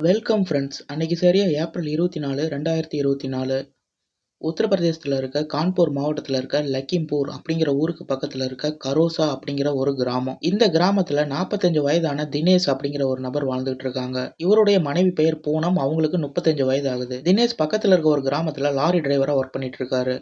Welcome friends அன்னைக்கு சரியாக April இருபத்தி நாலு ரெண்டாயிரத்தி இருபத்தி நாலு. உத்தரப்பிரதேசத்தில் இருக்க கான்பூர் மாவட்டத்தில் இருக்க லக்கிம்பூர் அப்படிங்கிற ஊருக்கு பக்கத்தில் இருக்க கரோசா அப்படிங்கிற ஒரு கிராமம். இந்த கிராமத்தில் நாற்பத்தஞ்சு வயதான தினேஷ் அப்படிங்கிற ஒரு நபர் வாழ்ந்துகிட்டு இருக்காங்க. இவருடைய மனைவி பெயர் பூனம் அவங்களுக்கு முப்பத்தஞ்சு வயது ஆகுது. தினேஷ் பக்கத்தில் இருக்க ஒரு கிராமத்தில் லாரி டிரைவராக ஒர்க் பண்ணிட்டு இருக்காரு.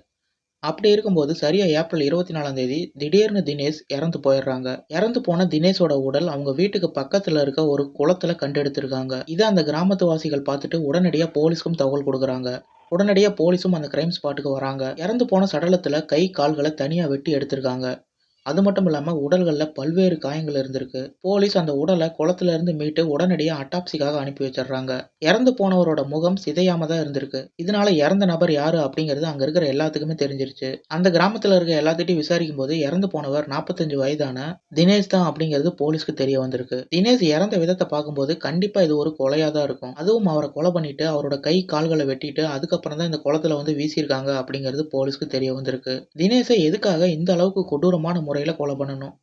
அப்படி இருக்கும்போது சரியா ஏப்ரல் இருபத்தி நாலாம் தேதி திடீர்னு தினேஷ் இறந்து போயிடுறாங்க. இறந்து போன தினேஷோட உடல் அவங்க வீட்டுக்கு பக்கத்துல இருக்க ஒரு குளத்துல கண்டெடுத்திருக்காங்க. இதை அந்த கிராமத்துவாசிகள் பார்த்துட்டு உடனடியா போலீஸ்க்கும் தகவல் கொடுக்குறாங்க. உடனடியா போலீஸும் அந்த கிரைம் ஸ்பாட்டுக்கு வராங்க. இறந்து போன சடலத்துல கை கால்களை தனியா வெட்டி எடுத்திருக்காங்க. அது மட்டும் இல்லாமல் உடல்களில் பல்வேறு காயங்கள் இருந்திருக்கு. போலீஸ் அந்த உடலை குளத்துல இருந்து மீட்டு உடனடியாக அட்டாப்சிக்காக அனுப்பி வச்சிடுறாங்க. இறந்து போனவரோட முகம் சிதையாம தான் இருந்திருக்கு. இதனால இறந்த நபர் யாரு அப்படிங்கிறது அங்க இருக்கிற எல்லாத்துக்குமே தெரிஞ்சிருச்சு. அந்த கிராமத்துல இருக்க எல்லாத்திட்டையும் விசாரிக்கும் போது இறந்து போனவர் நாற்பத்தஞ்சு வயதான தினேஷ் தான் அப்படிங்கிறது போலீஸ்க்கு தெரிய வந்திருக்கு. தினேஷ் இறந்த விதத்தை பார்க்கும்போது கண்டிப்பா இது ஒரு கொலையா தான் இருக்கும். அதுவும் அவரை கொலை பண்ணிட்டு அவரோட கை கால்களை வெட்டிட்டு அதுக்கப்புறம் தான் இந்த குளத்துல வந்து வீசியிருக்காங்க அப்படிங்கிறது போலீஸ்க்கு தெரிய வந்திருக்கு. தினேஷை எதுக்காக இந்த அளவுக்கு கொடூரமான முறை முறையில் கொலை பண்ணணும்.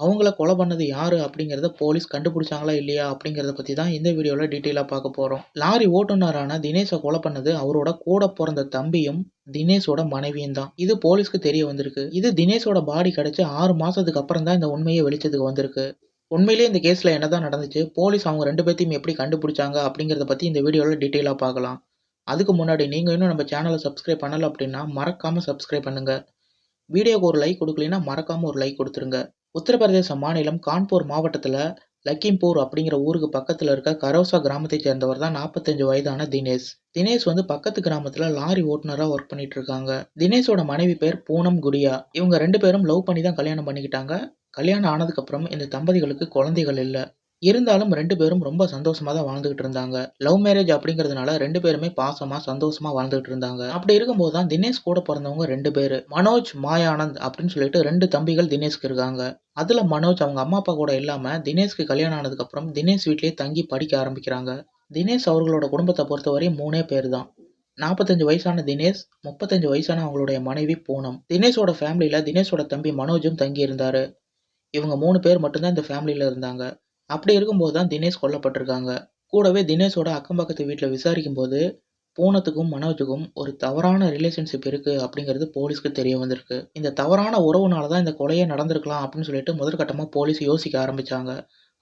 அவங்கள கொலை பண்ணது யார் அப்படிங்கிறத போலீஸ் கண்டுபிடிச்சாங்களா இல்லையா அப்படிங்கிறத பற்றி தான் இந்த வீடியோவில் டீட்டெயிலாக பார்க்க போகிறோம் லாரி ஓட்டுநரான தினேஷை கொலை பண்ணது அவரோட கூட பிறந்த தம்பியும் தினேஷோட மனைவியும் தான். இது போலீஸ்க்கு தெரிய வந்திருக்கு. இது தினேஷோட பாடி கிடைச்சி ஆறு மாதத்துக்கு அப்புறம் தான் இந்த உண்மையை வெளிச்சத்துக்கு வந்திருக்கு. உண்மையிலேயே இந்த கேஸில் என்னதான் நடந்துச்சு போலீஸ் அவங்க ரெண்டு பேர்த்தையும் எப்படி கண்டுபிடிச்சாங்க அப்படிங்கிறத பற்றி இந்த வீடியோவில் டீட்டெயிலாக பார்க்கலாம். அதுக்கு முன்னாடி நீங்கள் இன்னும் நம்ம சேனலை சப்ஸ்கிரைப் பண்ணலை அப்படின்னா மறக்காமல் சப்ஸ்கிரைப் பண்ணுங்கள் வீடியோக்கு ஒரு லைக் கொடுக்கலனா மறக்காமல் ஒரு லைக் கொடுத்துருங்க. உத்தரப்பிரதேச மாநிலம் கான்பூர் மாவட்டத்தில் லக்கிம்பூர் அப்படிங்கிற ஊருக்கு பக்கத்தில் இருக்க கரோசா கிராமத்தை சேர்ந்தவர் தான் நாற்பத்தஞ்சு வயதான தினேஷ். தினேஷ் வந்து பக்கத்து கிராமத்தில் லாரி ஓட்டுநராக ஒர்க் பண்ணிட்டு இருக்காங்க தினேஷோட மனைவி பேர் பூனம் குடியா. இவங்க ரெண்டு பேரும் லவ் பண்ணி தான் கல்யாணம் பண்ணிக்கிட்டாங்க. கல்யாணம் ஆனதுக்கப்புறம் இந்த தம்பதிகளுக்கு குழந்தைகள் இல்லை. இருந்தாலும் ரெண்டு பேரும் ரொம்ப சந்தோஷமா தான் வாழ்ந்துகிட்டு இருந்தாங்க. லவ் மேரேஜ் அப்படிங்கிறதுனால ரெண்டு பேருமே பாசமா சந்தோஷமா வாழ்ந்துகிட்டு இருந்தாங்க. அப்படி இருக்கும்போது தான் தினேஷ் கூட பிறந்தவங்க ரெண்டு பேரு. மனோஜ் மாயானந்த் அப்படின்னு சொல்லிட்டு ரெண்டு தம்பிகள் தினேஷ்க்கு இருக்காங்க. அதுல மனோஜ் அவங்க அம்மா அப்பா கூட இல்லாம தினேஷ்க்கு கல்யாணம் ஆனதுக்கப்புறம் தினேஷ் வீட்டிலேயே தங்கி படிக்க ஆரம்பிக்கிறாங்க. தினேஷ் அவர்களோட குடும்பத்தை பொறுத்தவரை மூணே பேர் தான். நாற்பத்தஞ்சு வயசான தினேஷ் முப்பத்தஞ்சு வயசான அவங்களுடைய மனைவி பூனம். தினேஷோட ஃபேமிலியில் தினேஷோட தம்பி மனோஜும் தங்கி இவங்க மூணு பேர் மட்டும்தான் இந்த ஃபேமிலியில் இருந்தாங்க. அப்படி இருக்கும்போது தான் தினேஷ் கொல்லப்பட்டிருக்காங்க. கூடவே தினேஷோட அக்கம் பக்கத்து வீட்டில் விசாரிக்கும் போது பூனத்துக்கும் மனோஜுக்கும் ஒரு தவறான ரிலேஷன்ஷிப் இருக்குது அப்படிங்கிறது போலீஸ்க்கு தெரிய வந்திருக்கு. இந்த தவறான உறவுனால தான் இந்த கொலையே நடந்திருக்கலாம் அப்படின்னு சொல்லிட்டு முதற்கட்டமாக போலீஸ் யோசிக்க ஆரம்பித்தாங்க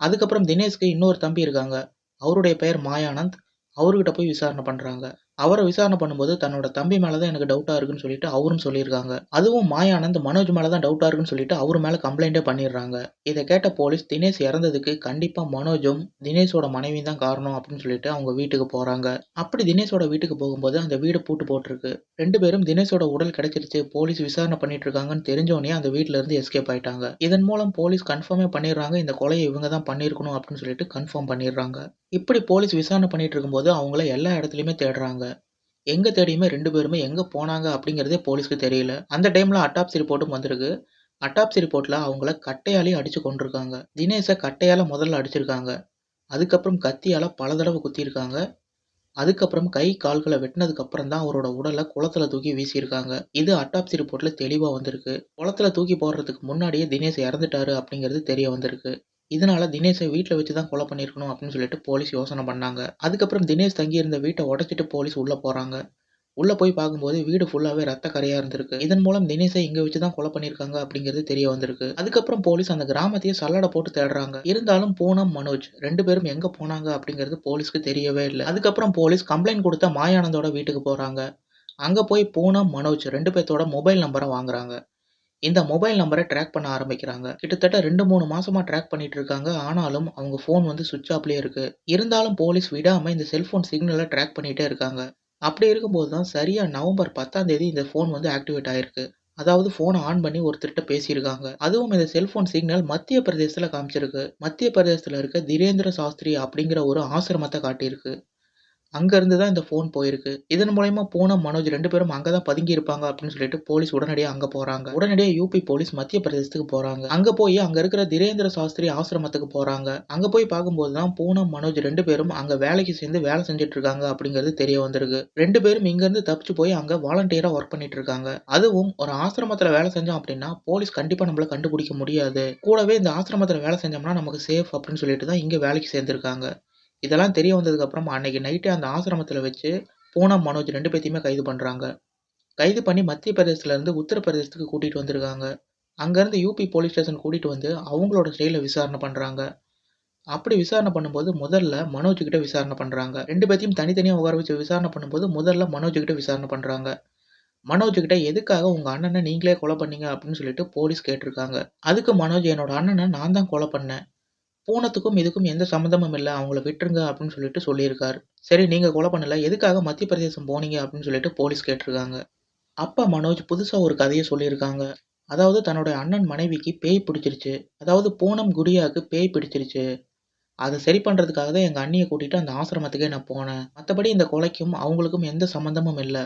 அதுக்கப்புறம் தினேஷ்க்கு இன்னொரு தம்பி இருக்காங்க. அவருடைய பெயர் மாயானந்த். அவர்கிட்ட போய் விசாரணை பண்ணுறாங்க அவரை விசாரணை பண்ணும்போது தன்னோட தம்பி மேலே தான் எனக்கு டவுட்டாக இருக்குன்னு சொல்லிட்டு அவரும் சொல்லியிருக்காங்க. அதுவும் மாயானந்த் மனோஜ் மேலே தான் டவுட்டாக இருக்குன்னு சொல்லிட்டு அவர் மேலே கம்ப்ளைண்ட்டே பண்ணிடுறாங்க. இதை கேட்ட போலீஸ் தினேஷ் இறந்ததுக்கு கண்டிப்பாக மனோஜும் தினேஷோட மனைவி தான் காரணம் அப்படின்னு சொல்லிட்டு அவங்க வீட்டுக்கு போகிறாங்க அப்படி தினேஷோட வீட்டுக்கு போகும்போது அந்த வீடு பூட்டு போட்டிருக்கு. ரெண்டு பேரும் தினேஷோட உடல் கிடைச்சிருச்சு போலீஸ் விசாரணை பண்ணிட்டு இருக்காங்கன்னு தெரிஞ்சோடனே அந்த வீட்டுல இருந்து எஸ்கேப் ஆயிட்டாங்க. இதன் மூலம் போலீஸ் கன்ஃபார்மே பண்ணிடுறாங்க இந்த கொலையை இவங்க தான் பண்ணியிருக்கணும் அப்படின்னு சொல்லிட்டு கன்ஃபார்ம் பண்ணிடுறாங்க. இப்படி போலீஸ் விசாரணை பண்ணிட்டு இருக்கும்போது அவங்கள எல்லா இடத்துலையுமே தேடுறாங்க. எங்கே தேடியுமே ரெண்டு பேருமே எங்க போனாங்க அப்படிங்கிறதே போலீஸ்க்கு தெரியல. அந்த டைம்ல அட்டாப்சி ரிப்போர்ட்டும் வந்திருக்கு. அட்டாப்சி ரிப்போர்ட்ல அவங்கள கட்டையாலேயே அடிச்சு கொண்டிருக்காங்க தினேஷை கட்டையால முதல்ல அடிச்சிருக்காங்க. அதுக்கப்புறம் கத்தியால பல தடவை குத்திருக்காங்க அதுக்கப்புறம் கை கால்களை வெட்டினதுக்கப்புறம் தான் அவரோட உடலை குளத்துல தூக்கி வீசியிருக்காங்க. இது அட்டாப்சி ரிப்போர்ட்ல தெளிவா வந்திருக்கு. குளத்துல தூக்கி போடுறதுக்கு முன்னாடியே தினேஷ் இறந்துட்டாரு அப்படிங்கிறது தெரிய வந்திருக்கு. இதனால் தினேஷை வீட்டில் வச்சு தான் கொலை பண்ணியிருக்கணும் அப்படின்னு சொல்லிட்டு போலீஸ் யோசனை பண்ணாங்க. அதுக்கப்புறம் தினேஷ் தங்கியிருந்த வீட்டை உடச்சிட்டு போலீஸ் உள்ளே போகிறாங்க உள்ளே போய் பார்க்கும்போது வீடு ஃபுல்லாகவே ரத்த கரையாக இருந்திருக்கு. இதன் மூலம் தினேஷை இங்கே வச்சு தான் கொலை பண்ணியிருக்காங்க அப்படிங்கிறது தெரிய வந்திருக்கு. அதுக்கப்புறம் போலீஸ் அந்த கிராமத்தையே சல்லடை போட்டு தேடுறாங்க. இருந்தாலும் பூனம் மனோஜ் ரெண்டு பேரும் எங்கே போனாங்க அப்படிங்கிறது போலீஸ்க்கு தெரியவே இல்லை. அதுக்கப்புறம் போலீஸ் கம்ப்ளைண்ட் கொடுத்த மாயானந்தோட வீட்டுக்கு போகிறாங்க அங்கே போய் பூனம் மனோஜ் ரெண்டு பேர்த்தோட மொபைல் நம்பரை வாங்குறாங்க. இந்த மொபைல் நம்பரை ட்ராக் பண்ண ஆரம்பிக்கிறாங்க. கிட்டத்தட்ட ரெண்டு மூணு மாசமா ட்ராக் பண்ணிட்டு இருக்காங்க. ஆனாலும் அவங்க ஃபோன் வந்து சுவிட்ச் ஆஃப்லயே இருக்கு. இருந்தாலும் போலீஸ் விடாம இந்த செல்போன் சிக்னலை ட்ராக் பண்ணிட்டே இருக்காங்க. அப்படி இருக்கும்போது தான் சரியா நவம்பர் பத்தாம் தேதி இந்த ஃபோன் வந்து ஆக்டிவேட் ஆயிருக்கு. அதாவது ஃபோனை ஆன் பண்ணி ஒருத்தர்கிட்ட பேசியிருக்காங்க. அதுவும் இந்த செல்போன் சிக்னல் மத்திய பிரதேசத்தில் காமிச்சிருக்கு. மத்திய பிரதேசத்தில் இருக்க திரேந்திர சாஸ்திரி அப்படிங்கிற ஒரு ஆசிரமத்தை காட்டியிருக்கு. அங்கேருந்து தான் இந்த ஃபோன் போயிருக்கு. இதன் மூலயமா போன மனோஜ் ரெண்டு பேரும் அங்கே தான் பதுங்கி இருப்பாங்க அப்படின்னு சொல்லிட்டு போலீஸ் உடனடியாக அங்கே போகிறாங்க உடனடியாக யூபி போலீஸ் மத்திய பிரதேசத்துக்கு போகிறாங்க அங்கே போய் அங்கே இருக்கிற திரேந்திர சாஸ்திரி ஆசிரமத்துக்கு போகிறாங்க அங்கே போய் பார்க்கும்போது தான் பூனம் மனோஜ் ரெண்டு பேரும் அங்கே வேலைக்கு சேர்ந்து வேலை செஞ்சுட்டு இருக்காங்க அப்படிங்கிறது தெரிய வந்திருக்கு. ரெண்டு பேரும் இங்கேருந்து தப்பிச்சு போய் அங்கே வாலண்டியராக ஒர்க் பண்ணிட்டு இருக்காங்க அதுவும் ஒரு ஆசிரமத்தில் வேலை செஞ்சோம் அப்படின்னா போலீஸ் கண்டிப்பாக நம்மளை கண்டுபிடிக்க முடியாது. கூடவே இந்த ஆசிரமத்தில் வேலை செஞ்சோம்னா நமக்கு சேஃப் அப்படின்னு சொல்லிட்டு தான் இங்கே வேலைக்கு சேர்ந்துருக்காங்க. இதெல்லாம் தெரிய வந்ததுக்கப்புறம் அன்னைக்கு நைட்டே அந்த ஆசிரமத்தில் வச்சு பூனம், மனோஜ் ரெண்டு பேத்தையுமே கைது பண்ணுறாங்க கைது பண்ணி மத்திய பிரதேசத்துலேருந்து உத்தரப்பிரதேசத்துக்கு கூட்டிகிட்டு வந்திருக்காங்க. அங்கேருந்து யூபி போலீஸ் ஸ்டேஷன் கூட்டிகிட்டு வந்து அவங்களோட ஸ்டைலில் விசாரணை பண்ணுறாங்க அப்படி விசாரணை பண்ணும்போது முதல்ல மனோஜ்கிட்ட விசாரணை பண்ணுறாங்க ரெண்டு பேத்தையும் தனித்தனியாக உட்கார வச்சு விசாரணை பண்ணும்போது முதல்ல மனோஜ்கிட்ட விசாரணை பண்ணுறாங்க மனோஜ்கிட்ட எதுக்காக உங்கள் அண்ணனை நீங்களே கொலை பண்ணீங்க அப்படின்னு சொல்லிட்டு போலீஸ் கேட்டிருக்காங்க. அதுக்கு மனோஜ் என்னோட அண்ணனை நான் தான் கொலை பண்ணேன். பூனத்துக்கும் இதுக்கும் எந்த சம்மந்தமும் இல்லை அவங்கள விட்டுருங்க அப்படின்னு சொல்லிட்டு சொல்லியிருக்காரு. சரி நீங்கள் கொலை பண்ணல. எதுக்காக மத்திய பிரதேசம் போனீங்க அப்படின்னு சொல்லிட்டு போலீஸ் கேட்டிருக்காங்க. அப்பா மனோஜ் புதுசாக ஒரு கதையை சொல்லியிருக்காங்க. அதாவது தன்னுடைய அண்ணன் மனைவிக்கு பேய் பிடிச்சிருச்சு. அதாவது பூனம் குடியாவுக்கு பேய் பிடிச்சிருச்சு. அதை சரி பண்ணுறதுக்காக தான் எங்கள் அண்ணியை கூட்டிகிட்டு அந்த ஆசிரமத்துக்கே நான் போனேன். மற்றபடி இந்த கொலைக்கும் அவங்களுக்கும் எந்த சம்மந்தமும் இல்லை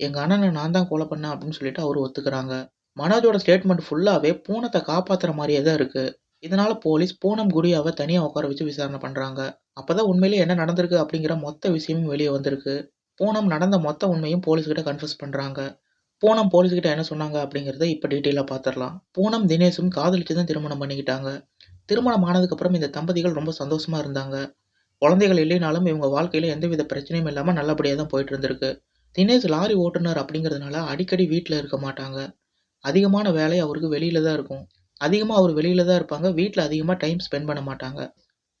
எங்கள் அண்ணனை நான் தான் கொலை பண்ணேன் அப்படின்னு சொல்லிட்டு அவர் ஒத்துக்கிறாங்க. மனோஜோட ஸ்டேட்மெண்ட் ஃபுல்லாகவே பூனத்தை காப்பாற்றுற மாதிரியே தான் இருக்குது இதனால போலீஸ் பூனம் குடியாவ தனியா உட்கார வச்சு விசாரணை பண்றாங்க. அப்பதான் உண்மையிலேயே என்ன நடந்திருக்கு அப்படிங்கிற மொத்த விஷயமும் வெளிய வந்திருக்கு. பூனம் நடந்த மொத்த உண்மையும் போலீஸ்கிட்ட கிட்ட பண்ணுறாங்க பண்றாங்க. பூனம் போலீஸ்கிட்ட என்ன சொன்னாங்க அப்படிங்கிறத இப்ப டீட்டெயிலா பாத்துரலாம். பூனம், தினேஷும் காதலிச்சு தான் திருமணம் பண்ணிக்கிட்டாங்க. திருமணம் ஆனதுக்கப்புறம் இந்த தம்பதிகள் ரொம்ப சந்தோஷமா இருந்தாங்க. குழந்தைகள் இல்லைனாலும் இவங்க வாழ்க்கையில எந்தவித பிரச்சனையும் இல்லாம நல்லபடியா தான் போயிட்டு இருந்திருக்கு. தினேஷ் லாரி ஓட்டுநர் அப்படிங்கிறதுனால அடிக்கடி வீட்ல இருக்க மாட்டாங்க. அதிகமான வேலை அவருக்கு வெளியில தான் இருக்கும். அதிகமாக அவர் வெளியில் தான் இருப்பாங்க. வீட்டில் அதிகமாக டைம் ஸ்பெண்ட் பண்ண மாட்டாங்க.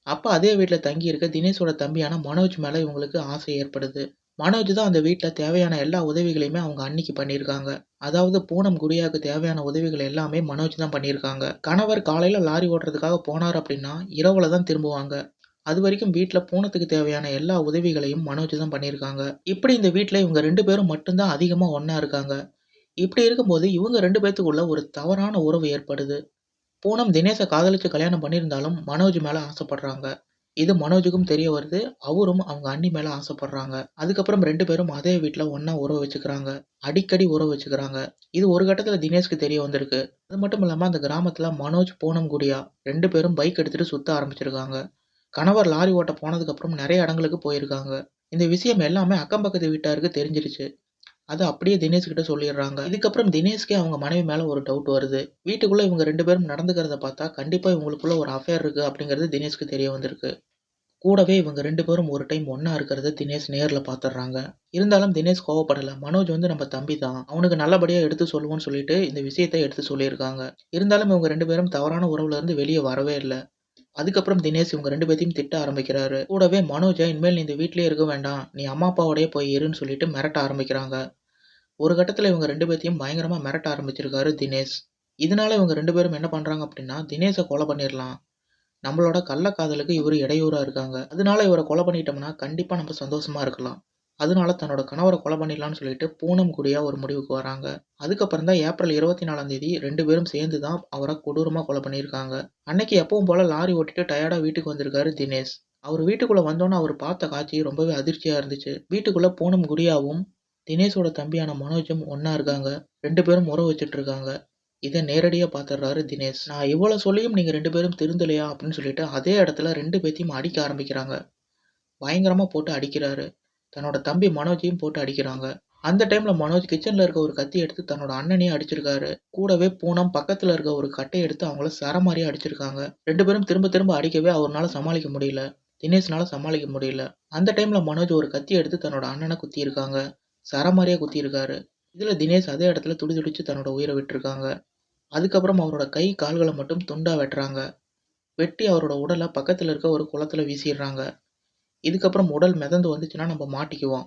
அப்போ அதே வீட்டில் தங்கி இருக்க தினேஷோட தம்பியான மனோஜ் மேலே இவங்களுக்கு ஆசை ஏற்படுது. மனோஜ் தான் அந்த வீட்டில் தேவையான எல்லா உதவிகளையுமே அவங்க அன்னைக்கு பண்ணியிருக்காங்க. அதாவது பூனம் குடியாவுக்கு தேவையான உதவிகள் எல்லாமே மனோஜ் தான் பண்ணியிருக்காங்க. கணவர் காலையில் லாரி ஓட்டுறதுக்காக போனார் அப்படின்னா இரவுல தான் திரும்புவாங்க. அது வரைக்கும் வீட்டில் பூனத்துக்கு தேவையான எல்லா உதவிகளையும் மனோஜ் தான் பண்ணியிருக்காங்க. இப்படி இந்த வீட்டில் இவங்க ரெண்டு பேரும் மட்டும்தான் அதிகமாக ஒன்றா இருக்காங்க. இப்படி இருக்கும்போது இவங்க ரெண்டு பேத்துக்குள்ள ஒரு தவறான உறவு ஏற்படுது. பூனம் தினேஷை காதலிச்சு கல்யாணம் பண்ணியிருந்தாலும் மனோஜ் மேலே ஆசைப்படுறாங்க. இது மனோஜுக்கும் தெரிய வருது. அவரும் அவங்க அண்ணி மேலே ஆசைப்படுறாங்க. அதுக்கப்புறம் ரெண்டு பேரும் அதே வீட்டில் ஒன்றா உறவு வச்சுக்கிறாங்க. அடிக்கடி உறவு வச்சுக்கிறாங்க. இது ஒரு கட்டத்தில் தினேஷ்க்கு தெரிய வந்திருக்கு. அது மட்டும் இல்லாமல் அந்த கிராமத்தில் மனோஜ், பூனம் குடியா ரெண்டு பேரும் பைக் எடுத்துகிட்டு சுற்ற ஆரம்பிச்சிருக்காங்க. கணவர் லாரி ஓட்ட போனதுக்கப்புறம் நிறைய இடங்களுக்கு போயிருக்காங்க. இந்த விஷயம் எல்லாமே அக்கம் பக்கத்து வீட்டாருக்கு தெரிஞ்சிருச்சு. அதை அப்படியே தினேஷ் கிட்ட சொல்லிடுறாங்க. இதுக்கப்புறம் தினேஷ்கே அவங்க மனைவி மேலே ஒரு டவுட் வருது. வீட்டுக்குள்ளே இவங்க ரெண்டு பேரும் நடந்துக்கிறத பார்த்தா கண்டிப்பாக இவங்களுக்குள்ள ஒரு அஃபேர் இருக்குது அப்படிங்கிறது தினேஷ்க்கு தெரிய வந்திருக்கு. கூடவே இவங்க ரெண்டு பேரும் ஒரு டைம் ஒன்றா இருக்கிறத தினேஷ் நேரில் பார்த்துடுறாங்க இருந்தாலும் தினேஷ் கோவப்படல. மனோஜ் வந்து நம்ம தம்பி தான். அவனுக்கு நல்லபடியாக எடுத்து சொல்லுவோம்னு சொல்லிட்டு இந்த விஷயத்தை எடுத்து சொல்லியிருக்காங்க. இருந்தாலும் இவங்க ரெண்டு பேரும் தவறான உறவுல இருந்து வரவே இல்லை அதுக்கப்புறம் தினேஷ் இவங்க ரெண்டு பேத்தையும் திட்ட ஆரம்பிக்கிறாரு. கூடவே மனோஜ இனிமேல் நீ இந்த வீட்லயே இருக்க வேண்டாம். நீ அம்மா அப்பாவோடயே போய் இருன்னு சொல்லிட்டு மிரட்ட ஆரம்பிக்கிறாங்க. ஒரு கட்டத்தில் இவங்க ரெண்டு பேத்தையும் பயங்கரமாக மிரட்ட ஆரம்பிச்சிருக்காரு தினேஷ். இதனால இவங்க ரெண்டு பேரும் என்ன பண்ணுறாங்க அப்படின்னா தினேஷை கொலை பண்ணிடலாம் நம்மளோட கள்ளக்காதலுக்கு இவர் இடையூறாக இருக்காங்க. அதனால இவரை கொலை பண்ணிட்டோம்னா கண்டிப்பாக நம்ம சந்தோஷமாக இருக்கலாம். அதனால தன்னோட கணவரை கொலை பண்ணிடலாம்னு சொல்லிட்டு பூனம் குடியாக ஒரு முடிவுக்கு வராங்க. அதுக்கப்புறம் தான் ஏப்ரல் 24ஆம் தேதி ரெண்டு பேரும் சேர்ந்து தான் அவரை கொடூரமாக கொலை பண்ணியிருக்காங்க. அன்னைக்கு எப்பவும் போல லாரி ஓட்டிட்டு டயர்டாக வீட்டுக்கு வந்திருக்காரு தினேஷ். அவர் வீட்டுக்குள்ளே வந்தோன்னே அவர் பார்த்த காட்சி ரொம்பவே அதிர்ச்சியாக இருந்துச்சு. வீட்டுக்குள்ளே பூனம் குடியாவும், தினேஷோட தம்பியான மனோஜும் ஒன்றா இருக்காங்க. ரெண்டு பேரும் உறவு வச்சுட்டு இருக்காங்க. இதை நேரடியாக பார்த்துடுறாரு தினேஷ். நான் இவ்வளோ சொல்லியும் நீங்கள் ரெண்டு பேரும் திருந்தலையா அப்படின்னு சொல்லிட்டு அதே இடத்துல ரெண்டு பேத்தையும் அடிக்க ஆரம்பிக்கிறாங்க. பயங்கரமாக போட்டு அடிக்கிறாரு. தன்னோட தம்பி மனோஜையும் போட்டு அடிக்கிறாங்க. அந்த டைம்ல மனோஜ் கிச்சன்ல இருக்க ஒரு கத்தி எடுத்து தன்னோட அண்ணனையும் அடிச்சிருக்காரு. கூடவே பூனம் பக்கத்துல இருக்க ஒரு கட்டை எடுத்து அவங்கள சரமாரியா அடிச்சிருக்காங்க. ரெண்டு பேரும் திரும்ப திரும்ப அடிக்கவே அவர்னால சமாளிக்க முடியல. தினேஷ்னால சமாளிக்க முடியல. அந்த டைம்ல மனோஜ் ஒரு கத்தி எடுத்து தன்னோட அண்ணன குத்தியிருக்காங்க. சரமாரியா குத்தியிருக்காரு. இதுல தினேஷ் அதே இடத்துல துடிதுடிச்சு தன்னோட உயிரை விட்டுருக்காங்க. அதுக்கப்புறம் அவரோட கை, கால்களை மட்டும் துண்டா வெட்டுறாங்க. வெட்டி அவரோட உடலை பக்கத்துல இருக்க ஒரு குளத்துல வீசிடுறாங்க. இதுக்கப்புறம் உடல் மிதந்து வந்துச்சுன்னா நம்ம மாட்டிக்குவோம்.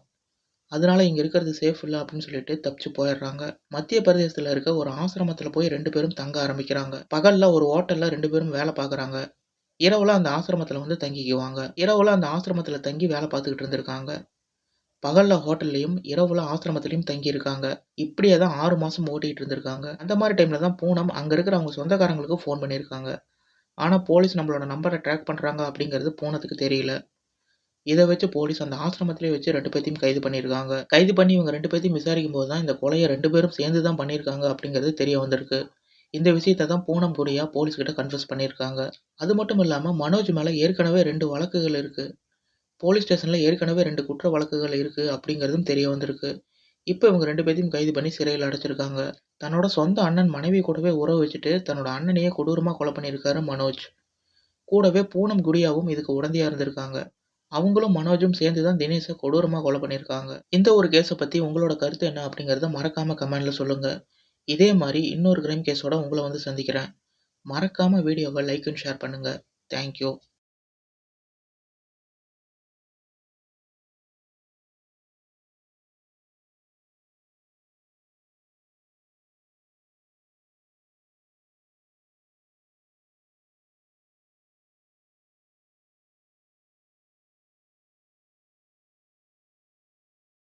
அதனால இங்கே இருக்கிறது சேஃப் இல்லை அப்படின்னு சொல்லிட்டு தப்பிச்சு போயிடுறாங்க. மத்திய பிரதேசத்தில் இருக்க ஒரு ஆசிரமத்தில் போய் ரெண்டு பேரும் தங்க ஆரம்பிக்கிறாங்க. பகலில் ஒரு ஹோட்டலில் ரெண்டு பேரும் வேலை பார்க்குறாங்க. இரவுல அந்த ஆசிரமத்தில் வந்து தங்கிக்குவாங்க. இரவுல அந்த ஆசிரமத்தில் தங்கி வேலை பார்த்துக்கிட்டு இருந்திருக்காங்க. பகலில் ஹோட்டல்லையும் இரவுல ஆசிரமத்துலேயும் தங்கியிருக்காங்க இப்படியே தான் ஆறு மாதம் ஓட்டிக்கிட்டு இருந்திருக்காங்க. அந்த மாதிரி டைமில் தான் பூனம் அங்கே இருக்கிற அவங்க சொந்தக்காரங்களுக்கு ஃபோன் பண்ணியிருக்காங்க. ஆனால் போலீஸ் நம்மளோட நம்பரை ட்ராக் பண்ணுறாங்க அப்படிங்கிறது பூனத்துக்கு தெரியல. இதை வச்சு போலீஸ் அந்த ஆசிரமத்திலேயே வச்சு ரெண்டு பேத்தையும் கைது பண்ணியிருக்காங்க. கைது பண்ணி இவங்க 2 பேத்தையும் விசாரிக்கும்போது தான் இந்த கொலையை ரெண்டு பேரும் சேர்ந்து தான் பண்ணியிருக்காங்க அப்படிங்கிறது தெரிய வந்திருக்கு. இந்த விஷயத்தை தான் பூனம் குடியா போலீஸ் கன்ஃபியூஸ் பண்ணியிருக்காங்க. அது மட்டும் இல்லாமல் மனோஜ் மேலே ஏற்கனவே ரெண்டு வழக்குகள் இருக்குது போலீஸ் ஸ்டேஷனில் ஏற்கனவே ரெண்டு குற்ற வழக்குகள் இருக்குது அப்படிங்கிறதும் தெரிய வந்திருக்கு. இப்போ இவங்க ரெண்டு பேத்தையும் கைது பண்ணி சிறையில் அடைச்சிருக்காங்க. தன்னோட சொந்த அண்ணன் மனைவி கூடவே உறவு வச்சுட்டு தன்னோட அண்ணனையே கொடூரமாக கொலை பண்ணியிருக்காரு மனோஜ். கூடவே பூனம் குடியாவும் இதுக்கு உடந்தையாக இருந்திருக்காங்க. அவங்களும் மனோஜும் சேர்ந்து தான் தினேஷை கொடூரமாக கொலை பண்ணியிருக்காங்க. இந்த ஒரு கேஸை பற்றி உங்களோட கருத்து என்ன அப்படிங்கிறத மறக்காம கமெண்டில் சொல்லுங்கள் இதே மாதிரி இன்னொரு கிரைம் கேஸோட உங்களை வந்து சந்திக்கிறேன். மறக்காமல் வீடியோவை லைக் அண்ட் ஷேர் பண்ணுங்கள் தேங்க் யூ.